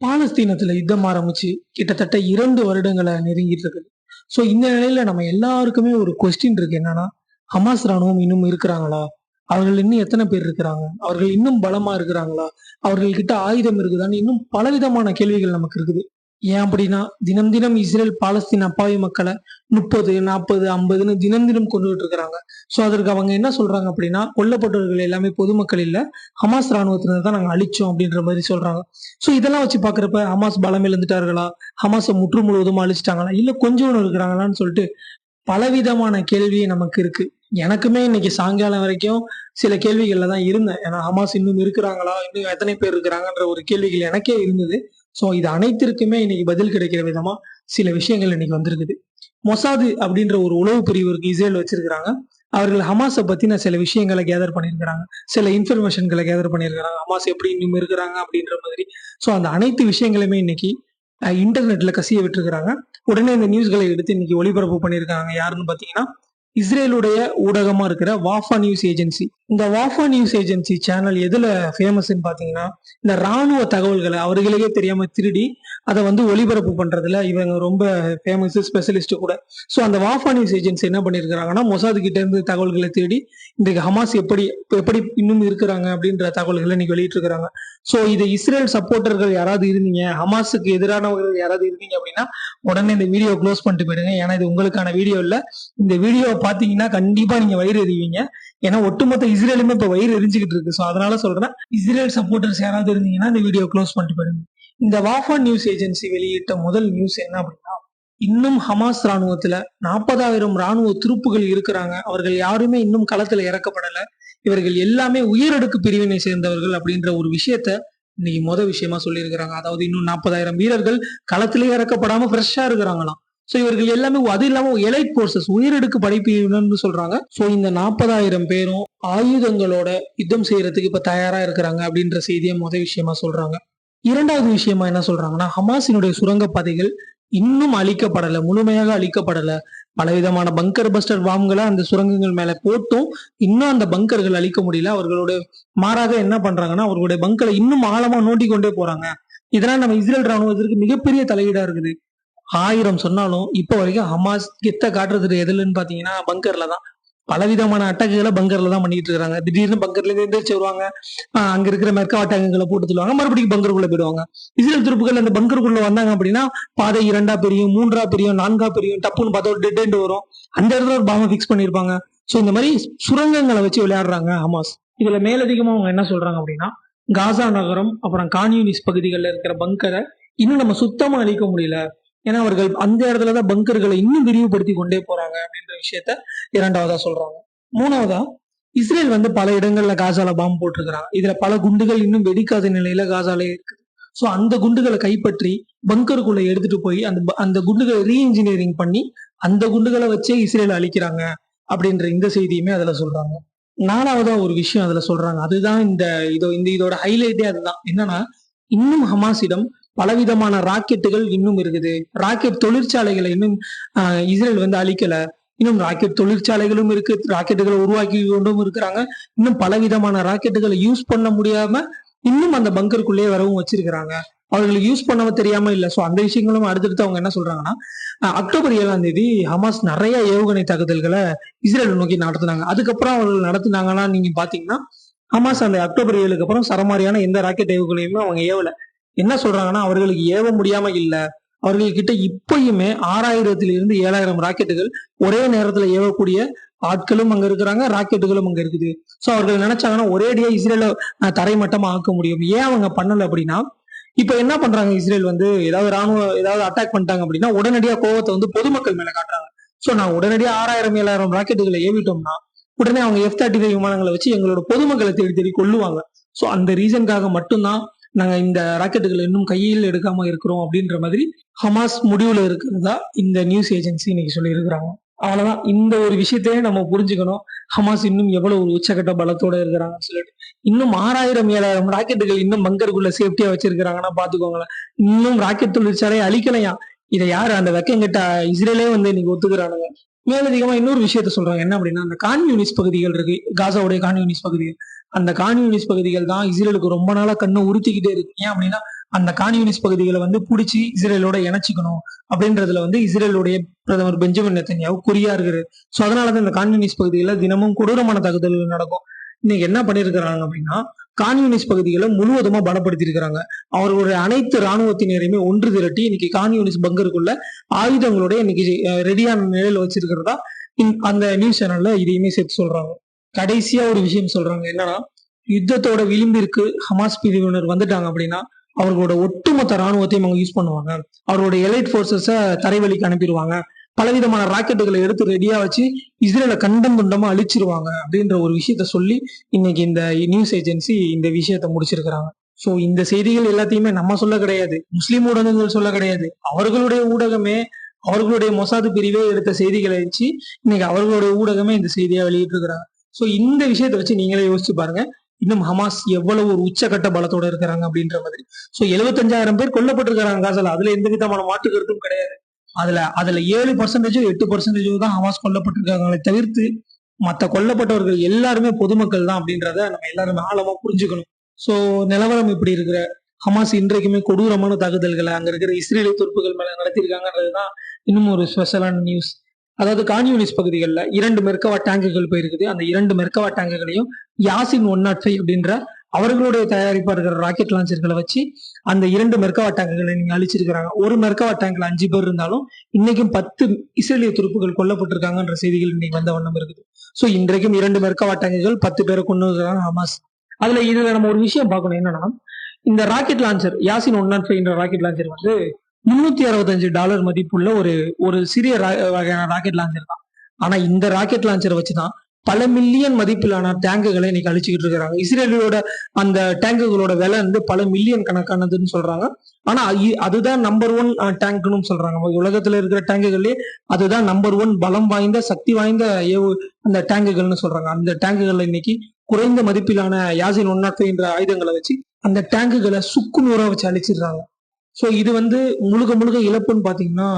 பாலஸ்தீனத்துல யுத்தம் ஆரம்பிச்சு கிட்டத்தட்ட இரண்டு வருடங்களை நெருங்கிட்டு இருக்குது. ஸோ இந்த நிலையில நம்ம எல்லாருக்குமே ஒரு கொஸ்டின் இருக்கு. என்னன்னா ஹமாஸ் ராணுவம் இன்னும் இருக்கிறாங்களா? அவர்கள் இன்னும் எத்தனை பேர் இருக்கிறாங்க? அவர்கள் இன்னும் பலமா இருக்கிறாங்களா? அவர்கள் கிட்ட ஆயுதம் இருக்குதான்னு இன்னும் பலவிதமான கேள்விகள் நமக்கு இருக்குது. ஏன் அப்படின்னா தினம் தினம் இஸ்ரேல் பாலஸ்தீன் அப்பாவி மக்களை முப்பது நாற்பது ஐம்பதுன்னு தினம் தினம் கொண்டுகிட்டு இருக்கிறாங்க ஸோ அதற்கு அவங்க என்ன சொல்றாங்க அப்படின்னா கொல்லப்பட்டவர்கள் எல்லாமே பொதுமக்கள் இல்லை ஹமாஸ் ராணுவத்தினர் தான் நாங்கள் அழிச்சோம் அப்படின்ற மாதிரி சொல்றாங்க. ஸோ இதெல்லாம் வச்சு பார்க்குறப்ப ஹமாஸ் பலம் இழந்துட்டார்களா? ஹமாஸை முற்று முழுவதும் அழிச்சிட்டாங்களா? இல்லை கொஞ்சம் இருக்கிறாங்களான்னு சொல்லிட்டு பலவிதமான கேள்வி நமக்கு இருக்கு. எனக்குமே இன்னைக்கு சாயங்காலம் வரைக்கும் சில கேள்விகள்ல தான் இருந்தேன். ஏன்னா ஹமாஸ் இன்னும் இருக்கிறாங்களா? இன்னும் எத்தனை பேர் இருக்கிறாங்கன்ற ஒரு கேள்விகள் எனக்கே இருந்தது. ஸோ இது அனைத்திற்குமே இன்னைக்கு பதில் கிடைக்கிற விதமா சில விஷயங்கள் இன்னைக்கு வந்திருக்குது. மொசாது அப்படின்ற ஒரு உளவு பிரிவு இஸ்ரேல் வச்சிருக்கிறாங்க. அவர்கள் ஹமாஸை பத்தின சில விஷயங்களை கேதர் பண்ணியிருக்கிறாங்க. சில இன்ஃபர்மேஷன்களை கேதர் பண்ணியிருக்கிறாங்க. ஹமாஸ் எப்படி இன்னும் இருக்கிறாங்க அப்படின்ற மாதிரி. ஸோ அந்த அனைத்து விஷயங்களுமே இன்னைக்கு இன்டர்நெட்டில் இன்டர்நெட்ல கசிய விட்டுருக்கிறாங்க. உடனே இந்த நியூஸ்களை எடுத்து இன்னைக்கு ஒளிபரப்பு பண்ணியிருக்காங்க. யாருன்னு பாத்தீங்கன்னா இஸ்ரேலுடைய ஊடகமா இருக்கிற வாஃபா நியூஸ் ஏஜென்சி. இந்த வாஃபா நியூஸ் ஏஜென்சி சேனல் எதுல ஃபேமஸ்ன்னு பாத்தீங்கன்னா இந்த ராணுவ தகவல்களை அவர்களுக்கே தெரியாம திருடி அதை வந்து ஒளிபரப்பு பண்றதுல இவங்க ரொம்ப ஃபேமஸ் ஸ்பெஷலிஸ்ட் கூட. ஸோ அந்த வாஃபா நியூஸ் ஏஜென்சி என்ன பண்ணியிருக்கிறாங்கன்னா மொசாது கிட்ட இருந்து தகவல்களை தேடி இன்றைக்கு ஹமாஸ் எப்படி எப்படி இன்னும் இருக்கிறாங்க அப்படின்ற தகவல்களை இன்னைக்கு வெளியிட்டிருக்கிறாங்க. ஸோ இது இஸ்ரேல் சப்போர்ட்டர்கள் யாராவது இருந்தீங்க ஹமாஸுக்கு எதிரானவர்கள் யாராவது இருந்தீங்க அப்படின்னா உடனே இந்த வீடியோ க்ளோஸ் பண்ணிட்டு போயிடுங்க. ஏன்னா இது உங்களுக்கான வீடியோ இல்லை. இந்த வீடியோ பாத்தீங்கன்னா கண்டிப்பா நீங்க வயிறு எறிவீங்க ஏன்னா ஒட்டுமொத்த இஸ்ரேலுமே இப்ப வயிறு எரிஞ்சுக்கிட்டு இருக்கு. ஸோ அதனால சொல்றேன் இஸ்ரேல் சப்போர்ட்டர்ஸ் யாராவது இருந்தீங்கன்னா இந்த வீடியோ க்ளோஸ் பண்ணிட்டு போயிடுங்க. இந்த வாஃபா நியூஸ் ஏஜென்சி வெளியிட்ட முதல் நியூஸ் என்ன அப்படின்னா இன்னும் ஹமாஸ் ராணுவத்துல நாற்பதாயிரம் ராணுவ துருப்புகள் இருக்கிறாங்க. அவர்கள் யாருமே இன்னும் களத்துல இறக்கப்படல. இவர்கள் எல்லாமே உயரடுக்கு பிரிவினை சேர்ந்தவர்கள் அப்படின்ற ஒரு விஷயத்த இன்னைக்கு முத விஷயமா சொல்லியிருக்கிறாங்க. அதாவது இன்னும் நாற்பதாயிரம் வீரர்கள் களத்திலே இறக்கப்படாம ஃப்ரெஷ்ஷா இருக்கிறாங்களாம். ஸோ இவர்கள் எல்லாமே அது இல்லாமல் எலைட் கோர்சஸ் உயரடுக்கு படைப்பிரிவினர்னு சொல்றாங்க. ஸோ இந்த நாற்பதாயிரம் பேரும் ஆயுதங்களோட யுத்தம் செய்யறதுக்கு இப்போ தயாரா இருக்கிறாங்க அப்படின்ற செய்தியை முத விஷயமா சொல்றாங்க. இரண்டாவது விஷயமா என்ன சொல்றாங்கன்னா ஹமாஸினுடைய சுரங்கப்பாதைகள் இன்னும் அழிக்கப்படல முழுமையாக அழிக்கப்படல. பலவிதமான பங்கர் பஸ்டர் பாம்களை அந்த சுரங்கங்கள் மேல போட்டும் இன்னும் அந்த பங்கர்கள் அழிக்க முடியல. அவர்களுடைய மாறாக என்ன பண்றாங்கன்னா அவர்களுடைய பங்கரை இன்னும் ஆழமா நோண்டி கொண்டே போறாங்க. இதனால் நம்ம இஸ்ரேல் ராணுவத்திற்கு மிகப்பெரிய தலையீடா இருக்குது. ஆயிரம் சொன்னாலும் இப்போ வரைக்கும் ஹமாஸ் கித்த காட்டுறது எதுலன்னு பார்த்தீங்கன்னா பங்கர்ல தான். பலவிதமான அட்டாக்குகளை பங்கர்ல தான் பண்ணிட்டு இருக்காங்க. திடீர்னு பங்கர்ல இருந்து எந்திரிச்சு வருவாங்க. ஆஹ் அங்க இருக்கிற மெர்க்கா அட்டாக்குகளை போட்டு சொல்லுவாங்க மறுபடியும் பங்கருக்குள்ள போயிடுவாங்க. இஸ்ரேல் துருப்புகள் அந்த பங்கருக்குள்ள வந்தாங்க அப்படின்னா பாதை இரண்டா பெரியும் மூன்றா பெரியும் நான்கா பெரியும் டப்புன்னு பார்த்தா டெட் வரும். அந்த இடத்துல ஒரு பாம்பை ஃபிக்ஸ் பண்ணிருப்பாங்க ஸோ இந்த மாதிரி சுரங்கங்களை வச்சு விளையாடுறாங்க ஹமாஸ். இதுல மேலதிகமா அவங்க என்ன சொல்றாங்க அப்படின்னா காசா நகரம் அப்புறம் கான்யூனிஸ் பகுதிகளில் இருக்கிற பங்கரை இன்னும் நம்ம சுத்தமா அழிக்க முடியல. ஏன்னா அவர்கள் அந்த இடத்துலதான் பங்கர்களை இன்னும் விரிவுபடுத்தி கொண்டே போறாங்க அப்படின்ற விஷயத்த இரண்டாவதா சொல்றாங்க. மூணாவதா இஸ்ரேல் வந்து பல இடங்கள்ல காசால பாம்பு போட்டிருக்கிறாங்க. இதுல பல குண்டுகள் இன்னும் வெடிக்காத நிலையில காசாலே இருக்குது ஸோ அந்த குண்டுகளை கைப்பற்றி பங்கருக்குள்ள எடுத்துட்டு போய் அந்த அந்த குண்டுகளை ரீஇன்ஜினியரிங் பண்ணி அந்த குண்டுகளை வச்சே இஸ்ரேல் அழிக்கிறாங்க அப்படின்ற இந்த செய்தியுமே அதுல சொல்றாங்க. நாலாவதா ஒரு விஷயம் அதுல சொல்றாங்க. அதுதான் இந்த இதோ இந்த இதோட ஹைலைட்டே அதுதான். என்னன்னா இன்னும் ஹமாஸிடம் பலவிதமான ராக்கெட்டுகள் இன்னும் இருக்குது. ராக்கெட் தொழிற்சாலைகளை இன்னும் ஆஹ், இஸ்ரேல் வந்து அழிக்கல. இன்னும் ராக்கெட் தொழிற்சாலைகளும் இருக்கு. ராக்கெட்டுகளை உருவாக்கி கொண்டும் இருக்கிறாங்க. இன்னும் பலவிதமான ராக்கெட்டுகளை யூஸ் பண்ண முடியாம இன்னும் அந்த பங்கருக்குள்ளேயே வரவும் வச்சிருக்கிறாங்க. அவர்களுக்கு யூஸ் பண்ணவ தெரியாம இல்ல. சோ அந்த விஷயங்களும் அடுத்தடுத்து அவங்க என்ன சொல்றாங்கன்னா அக்டோபர் ஏழாம் தேதி ஹமாஸ் நிறைய ஏவுகணை தாக்குதல்களை இஸ்ரேல் நோக்கி நடத்துனாங்க. அதுக்கப்புறம் அவர்கள் நடத்துனாங்கன்னா நீங்க பாத்தீங்கன்னா ஹமாஸ் அந்த அக்டோபர் ஏழுக்கு அப்புறம் சரமாரியான எந்த ராக்கெட் ஏவுகணையுமே அவங்க ஏவல. என்ன சொல்றாங்கன்னா அவர்களுக்கு ஏவ முடியாம இல்ல. அவர்கள்கிட்ட இப்பயுமே ஆறாயிரத்திலிருந்து ஏழாயிரம் ராக்கெட்டுகள் ஒரே நேரத்துல ஏவக்கூடிய ஆட்களும் அங்க இருக்கிறாங்க ராக்கெட்டுகளும் அங்க இருக்குது. சோ அவர்கள் நினைச்சாங்கன்னா ஒரேடியா இஸ்ரேல தரைமட்டமா ஆக்க முடியும். ஏன் அவங்க பண்ணல அப்படின்னா இப்ப என்ன பண்றாங்க இஸ்ரேல் வந்து? ஏதாவது ராணுவ ஏதாவது அட்டாக் பண்ணிட்டாங்க அப்படின்னா உடனடியா கோவத்தை வந்து பொதுமக்கள் மேல காட்டுறாங்க. சோ நான் உடனடியா ஆறாயிரம் ஏழாயிரம் ராக்கெட்டுகளை ஏவிட்டோம்னா உடனே அவங்க எஃப் தேர்ட்டி ஃபைவ் விமானங்களை வச்சு எங்களோட பொதுமக்களை தேடி தேடி கொள்ளுவாங்க சோ அந்த ரீசனுக்காக மட்டும்தான் நாங்க இந்த ராக்கெட்டுகளை இன்னும் கையில் எடுக்காம இருக்கிறோம் அப்படின்ற மாதிரி ஹமாஸ் முடிவுல இருக்கிறதா இந்த நியூஸ் ஏஜென்சி இன்னைக்கு சொல்லியிருக்கிறாங்க. அவ்வளவுதான். இந்த ஒரு விஷயத்தையே நம்ம புரிஞ்சுக்கணும். ஹமாஸ் இன்னும் எவ்வளவு ஒரு உச்சகட்ட பலத்தோட இருக்கிறாங்கன்னு சொல்லிட்டு. இன்னும் ஆறாயிரம் ஏழாயிரம் ராக்கெட்டுகள் இன்னும் பங்கருக்குள்ள சேஃப்டியா வச்சிருக்கிறாங்கன்னா பாத்துக்கோங்களேன் இன்னும் ராக்கெட் தொழிற்சாலை அழிக்கலையா? இதை யாரு அந்த வெக்கங்கிட்ட இஸ்ரேலே வந்து இன்னைக்கு ஒத்துக்கிறானுங்க? மேலதிகமா இன்னொரு விஷயத்த சொல்றாங்க. என்ன அப்படின்னா அந்த கான்யூனிஸ்ட் பகுதிகள் இருக்கு. காசாவுடைய கான்யூனிஸ்ட் பகுதிகள். அந்த கான்யூனிஸ் பகுதிகள் தான் இஸ்ரேலுக்கு ரொம்ப நாளா கண்ணை உறுத்திக்கிட்டே இருக்கு. ஏன் அப்படின்னா அந்த கான்யூனிஸ் பகுதிகளை வந்து பிடிச்சி இஸ்ரேலோட இணைச்சிக்கணும் அப்படின்றதுல வந்து இஸ்ரேலுடைய பிரதமர் பெஞ்சமின் நெத்தன்யாவு குறியா ஸோ சோ அதனாலதான் இந்த கான்யூனிஸ் பகுதிகளில் தினமும் கொடூரமான தாக்குதல்கள் நடக்கும். இன்னைக்கு என்ன பண்ணிருக்கிறாங்க அப்படின்னா கான்யூனிஸ் பகுதிகளை முழுவதுமா பலப்படுத்தி இருக்கிறாங்க அவர்களுடைய அனைத்து ராணுவத்தினரையுமே ஒன்று திரட்டி இன்னைக்கு கான்யூனிஸ் பங்கருக்குள்ள ஆயுதங்களோட இன்னைக்கு ரெடியான நிலையில வச்சிருக்கிறதா அந்த நியூஸ் சேனல்ல இதையுமே சேர்த்து சொல்றாங்க. கடைசியா ஒரு விஷயம் சொல்றாங்க. என்னன்னா யுத்தத்தோட விளிம்பிற்கு ஹமாஸ் பிரிவினர் வந்துட்டாங்க அப்படின்னா அவர்களோட ஒட்டுமொத்த ராணுவத்தையும் அவங்க யூஸ் பண்ணுவாங்க. அவரோட எலைட் ஃபோர்ஸஸ தரைவழிக்கு அனுப்பிடுவாங்க. பலவிதமான ராக்கெட்டுகளை எடுத்து ரெடியா வச்சு இஸ்ரேலை கண்டம் துண்டமா அழிச்சிருவாங்க அப்படின்ற ஒரு விஷயத்த சொல்லி இன்னைக்கு இந்த நியூஸ் ஏஜென்சி இந்த விஷயத்த முடிச்சிருக்கிறாங்க. சோ இந்த செய்திகள் எல்லாத்தையுமே நம்ம சொல்ல கிடையாது. முஸ்லீம் ஊடகங்கள் சொல்ல கிடையாது. அவர்களுடைய ஊடகமே அவர்களுடைய மொசாது பிரிவே எடுத்த செய்திகளை வச்சு இன்னைக்கு அவர்களுடைய ஊடகமே இந்த செய்தியா வெளியிட்டு இருக்கிறாங்க ஸோ இந்த விஷயத்தை வச்சு நீங்களே யோசிச்சு பாருங்க. இன்னும் ஹமாஸ் எவ்வளவு ஒரு உச்சகட்ட பலத்தோட இருக்கிறாங்க அப்படின்ற மாதிரி. ஸோ எழுபத்தஞ்சாயிரம் பேர் கொல்லப்பட்டிருக்கிறாங்க காசல. அதுல எந்த விதமான மாற்று கருத்தும் கிடையாது. அதுல அதுல ஏழு பர்சன்டேஜோ எட்டு பர்சன்டேஜோ தான் ஹமாஸ் கொல்லப்பட்டிருக்காங்களே தவிர்த்து மற்ற கொல்லப்பட்டவர்கள் எல்லாருமே பொதுமக்கள் தான் அப்படின்றத நம்ம எல்லாருமே ஆழமா புரிஞ்சுக்கணும். ஸோ நிலவரம் இப்படி இருக்கிற ஹமாஸ் இன்றைக்குமே கொடூரமான தாக்குதல்களை அங்க இருக்கிற இஸ்ரேலிய துருப்புகள் மேல நடத்தியிருக்காங்கன்றதுதான் இன்னும் ஒரு ஸ்பெஷலான நியூஸ் அதாவது கான்யூனிஸ் பகுதிகளில் இரண்டு மெர்கவா டேங்குகள் போயிருக்குது. அந்த இரண்டு மெர்கவா டேங்குகளையும் யாசின் ஒன் நாட் ஃபைவ் அப்படின்ற அவர்களுடைய தயாரிப்பா இருக்கிற ராக்கெட் லான்ச்சர்களை வச்சு அந்த இரண்டு மெர்கவா டேங்குகளை நீங்க அழிச்சிருக்கிறாங்க. ஒரு மெர்கவா டேங்க்ல அஞ்சு பேர் இருந்தாலும் இன்னைக்கும் பத்து இஸ்ரேலிய துருப்புகள் கொல்லப்பட்டிருக்காங்கன்ற செய்திகள் இன்னைக்கு வந்த வண்ணம் இருக்குது. ஸோ இன்றைக்கும் இரண்டு மெர்கவா டேங்குகள் பத்து பேரை கொண்டு இருக்கிறாங்க ஹமாஸ். அதுல இதுல நம்ம ஒரு விஷயம் பார்க்கணும். என்னன்னா இந்த rocket launcher Yasin one nought five rocket launcher வந்து முன்னூத்தி அறுபத்தஞ்சு டாலர் மதிப்புள்ள ஒரு ஒரு சிறிய ரா- வகையான ராக்கெட் லான்ச்சர் தான். ஆனா இந்த ராக்கெட் லான்ச்சரை வச்சுதான் பல மில்லியன் மதிப்பிலான டேங்குகளை இன்னைக்கு அழிச்சுக்கிட்டு இருக்கிறாங்க. இஸ்ரேலோட அந்த டேங்குகளோட விலை வந்து பல மில்லியன் கணக்கானதுன்னு சொல்றாங்க. ஆனா அதுதான் நம்பர் ஒன் டேங்க்னு சொல்றாங்க. உலகத்துல இருக்கிற டேங்குகள்லயே அதுதான் நம்பர் ஒன் பலம் வாய்ந்த சக்தி வாய்ந்த ஏவு அந்த டேங்குகள்னு சொல்றாங்க. அந்த டேங்குகள்ல இன்னைக்கு குறைந்த மதிப்பிலான யாசின் ஒன் நாட் என்ற ஆயுதங்களை வச்சு அந்த டேங்குகளை சுக்கு நூறா வச்சு அழிச்சிடுறாங்க. ஸோ இது வந்து முழுக்க முழுக்க இழப்புன்னு பார்த்தீங்கன்னா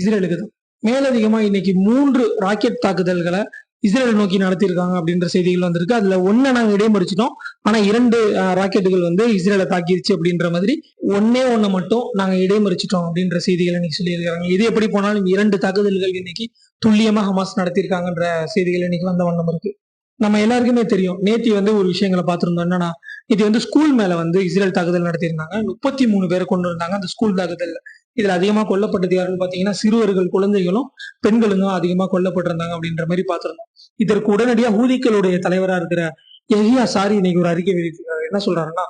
இஸ்ரேலுக்கு தான். மேலதிகமாக இன்னைக்கு மூன்று ராக்கெட் தாக்குதல்களை இஸ்ரேல் நோக்கி நடத்தியிருக்காங்க அப்படின்ற செய்திகள் வந்திருக்கு. அதுல ஒன்றை நாங்கள் இடைமறிச்சிட்டோம். ஆனா இரண்டு ராக்கெட்டுகள் வந்து இஸ்ரேலை தாக்கிருச்சு அப்படின்ற மாதிரி ஒன்னே ஒன்னை மட்டும் நாங்க இடைமறிச்சிட்டோம் அப்படின்ற செய்திகள் இன்னைக்கு சொல்லியிருக்காங்க. இது எப்படி போனாலும் இரண்டு தாக்குதல்கள் இன்னைக்கு துல்லியமா ஹமாஸ் நடத்தியிருக்காங்கன்ற செய்திகள் இன்னைக்கு வந்த வண்ணம் இருக்கு. நம்ம எல்லாருக்குமே தெரியும். நேத்தி வந்து ஒரு விஷயங்களை பார்த்துருந்தோம். என்னன்னா இது வந்து ஸ்கூல் மேல வந்து இஸ்ரேல் தாக்குதல் நடத்தியிருந்தாங்க. முப்பத்தி மூணு பேரை கொண்டு வந்தாங்க அந்த ஸ்கூல் தாக்குதல் இதுல அதிகமா கொல்லப்பட்டது யாருன்னு பாத்தீங்கன்னா சிறுவர்கள் குழந்தைகளும் பெண்களும் அதிகமா கொல்லப்பட்டிருந்தாங்க அப்படின்ற மாதிரி பார்த்திருந்தோம். இதற்கு உடனடியா ஊதிக்களுடைய தலைவரா இருக்கிற எஹியா சாரி இன்னைக்கு ஒரு அறிக்கை வெளியிட்டிருக்காரு என்ன சொல்றாருன்னா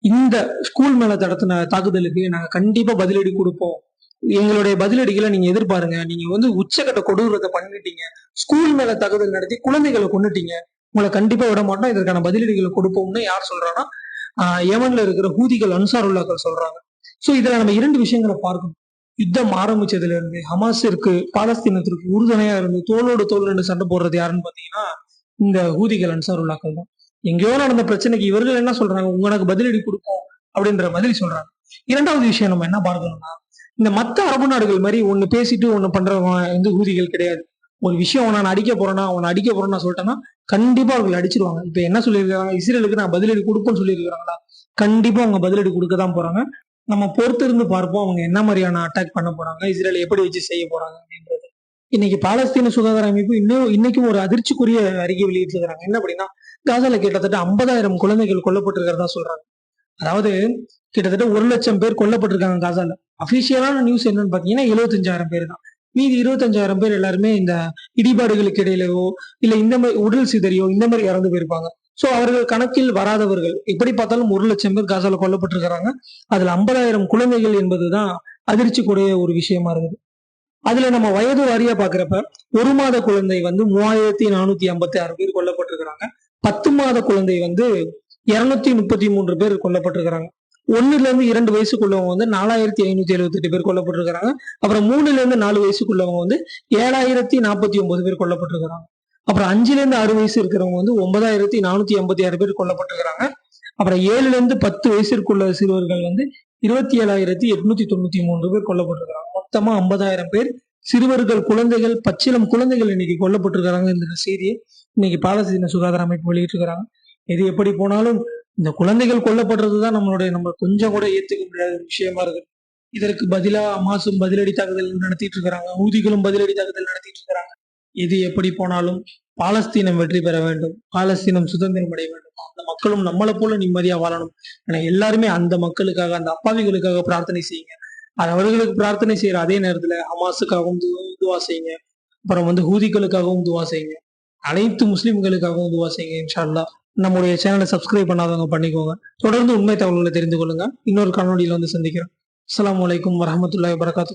இந்த ஸ்கூல் மேல நடத்தின தாக்குதலுக்கு நாங்க கண்டிப்பா பதிலடி கொடுப்போம். எங்களுடைய பதிலடிகளை நீங்க எதிர்பாருங்க. நீங்க வந்து உச்சக்கட்ட கொடூரத்தை பண்ணிட்டீங்க. ஸ்கூல் மேல தகவல் நடத்தி குழந்தைகளை கொண்டுட்டீங்க உங்களை கண்டிப்பா விட மாட்டோம். இதற்கான பதிலடிகளை கொடுப்போம்னு யார் சொல்றான்னா ஆஹ் யமன்ல இருக்கிற ஹூதிகள் அன்சாருல்லாக்கள் சொல்றாங்க. சோ இதுல நம்ம இரண்டு விஷயங்களை பார்க்கணும். யுத்தம் ஆரம்பிச்சதுல இருந்து ஹமாஸிற்கு பாலஸ்தீனத்திற்கு உறுதுணையா இருந்து தோளோடு தோல் ரெண்டு சண்டை போடுறது யாருன்னு பாத்தீங்கன்னா இந்த ஹூதிகள் அன்சாருல்லாக்கள் தான். எங்கேயோ நடந்த பிரச்சனைக்கு இவர்கள் என்ன சொல்றாங்க? உங்களுக்கு பதிலடி கொடுப்போம் அப்படின்ற மாதிரி சொல்றாங்க. இரண்டாவது விஷயம் நம்ம என்ன பார்க்கணும்னா இந்த மத்த அரபு நாடுகள் மாதிரி ஒண்ணு பேசிட்டு ஒண்ணு பண்றவங்க வந்து ஊதிகள் கிடையாது. ஒரு விஷயம் நான் அடிக்க போறேன்னா அவனை அடிக்க போறேன்னு நான் சொல்லிட்டேன்னா கண்டிப்பா அவர்கள் அடிச்சிருவாங்க. இப்ப என்ன சொல்லியிருக்காங்க? இஸ்ரேலுக்கு நான் பதிலடி கொடுப்பேன்னு சொல்லியிருக்காங்களா? கண்டிப்பா அவங்க பதிலடி கொடுக்க தான் போறாங்க. நம்ம பொறுத்திருந்து பார்ப்போம் அவங்க என்ன மாதிரியான அட்டாக் பண்ண போறாங்க இஸ்ரேல் எப்படி வச்சு செய்ய போறாங்க அப்படின்றது. இன்னைக்கு பாலஸ்தீன சுகாதார அமைப்பு இன்னும் இன்னைக்கும் ஒரு அதிர்ச்சிக்குரிய அறிக்கை வெளியிட்டிருக்கிறாங்க. என்ன அப்படின்னா காசால கிட்டத்தட்ட ஐம்பதாயிரம் குழந்தைகள் கொல்லப்பட்டிருக்கிறதா சொல்றாங்க. அதாவது கிட்டத்தட்ட ஒரு லட்சம் பேர் கொல்லப்பட்டிருக்காங்க காசால. அபிஷியலான நியூஸ் என்னன்னு பாத்தீங்கன்னா எழுபத்தஞ்சாயிரம் பேர் தான். மீதி இருபத்தஞ்சாயிரம் பேர் எல்லாருமே இந்த இடிபாடுகளுக்கு இடையிலயோ இல்ல இந்த மாதிரி உடல் சிதறியோ இந்த மாதிரி இறந்து போயிருப்பாங்க. சோ அவர்கள் கணக்கில் வராதவர்கள் எப்படி பார்த்தாலும் ஒரு லட்சம் பேர் காசால கொல்லப்பட்டிருக்கிறாங்க. அதுல ஐம்பதாயிரம் குழந்தைகள் என்பதுதான் அதிர்ச்சிக்குடைய ஒரு விஷயமா இருக்குது அதுல நம்ம வயது வாரியா பாக்குறப்ப ஒரு மாத குழந்தை வந்து மூவாயிரத்தி நானூத்தி ஐம்பத்தி ஆறு பேர் கொல்லப்பட்டிருக்கிறாங்க. பத்து மாத குழந்தை வந்து இருநூத்தி முப்பத்தி மூன்று பேர் கொல்லப்பட்டிருக்கிறாங்க. ஒண்ணுல இருந்து இரண்டு வயசுக்குள்ளவங்க வந்து நாலாயிரத்தி ஐநூத்தி எழுபத்தி எட்டு பேர் கொல்லப்பட்டிருக்கிறாங்க. அப்புறம் மூணுல இருந்து நாலு வயசுக்குள்ளவங்க வந்து ஏழாயிரத்தி நாற்பத்தி ஒன்பது பேர் கொல்லப்பட்டிருக்கிறாங்க. அப்புறம் அஞ்சுல இருந்து ஆறு வயசு இருக்கிறவங்க வந்து ஒன்பதாயிரத்தி நானூத்தி எண்பத்தி ஆறு பேர் கொல்லப்பட்டிருக்கிறாங்க. அப்புறம் ஏழுல இருந்து பத்து வயசிற்குள்ள சிறுவர்கள் வந்து இருபத்தி ஏழாயிரத்தி எட்நூத்தி தொண்ணூத்தி மூன்று பேர் கொல்லப்பட்டிருக்கிறாங்க. மொத்தமா ஐம்பதாயிரம் பேர் சிறுவர்கள் குழந்தைகள் பச்சிலம் குழந்தைகள் இன்னைக்கு கொல்லப்பட்டிருக்கிறாங்க. இந்த செய்தியை இன்னைக்கு பாலஸ்தீன சுகாதார அமைப்பு வெளியிட்டிருக்கிறாங்க. எது எப்படி போனாலும் இந்த குழந்தைகள் கொல்லப்படுறது தான் நம்மளுடைய நம்ம கொஞ்சம் கூட ஏத்துக்க முடியாத ஒரு விஷயமா இருக்கு. இதற்கு பதிலா அமாசும் பதிலடி தாக்குதல் நடத்திட்டு இருக்கிறாங்க. ஊதிகளும் பதிலடி தாக்குதல் நடத்திட்டு இருக்கிறாங்க. எது எப்படி போனாலும் பாலஸ்தீனம் வெற்றி பெற வேண்டும். பாலஸ்தீனம் சுதந்திரம் அடைய வேண்டும். அந்த மக்களும் நம்மளை போல நிம்மதியா வாழணும். ஏன்னா எல்லாருமே அந்த மக்களுக்காக அந்த அப்பாவிகளுக்காக பிரார்த்தனை செய்யுங்க. அது அவர்களுக்கு பிரார்த்தனை செய்யற அதே நேரத்துல ஹமாஸுக்காகவும் துவா செய்யுங்க. அப்புறம் வந்து ஹூதிகளுக்காகவும் துவா செய்யுங்க. அனைத்து முஸ்லிம்களுக்காகவும் துவா செய்யுங்க இன்ஷால்லா நம்முடைய சேனலை சப்ஸ்கிரைப் பண்ணாதவங்க பண்ணிக்கோங்க. தொடர்ந்து உண்மை தகவல்களை தெரிந்து கொள்ளுங்க. இன்னொரு காணொலியில வந்து சந்திக்கிறோம். அஸ்லாம் அலைக்கும் வரஹ்மத்துல்லாஹி வரகாத்து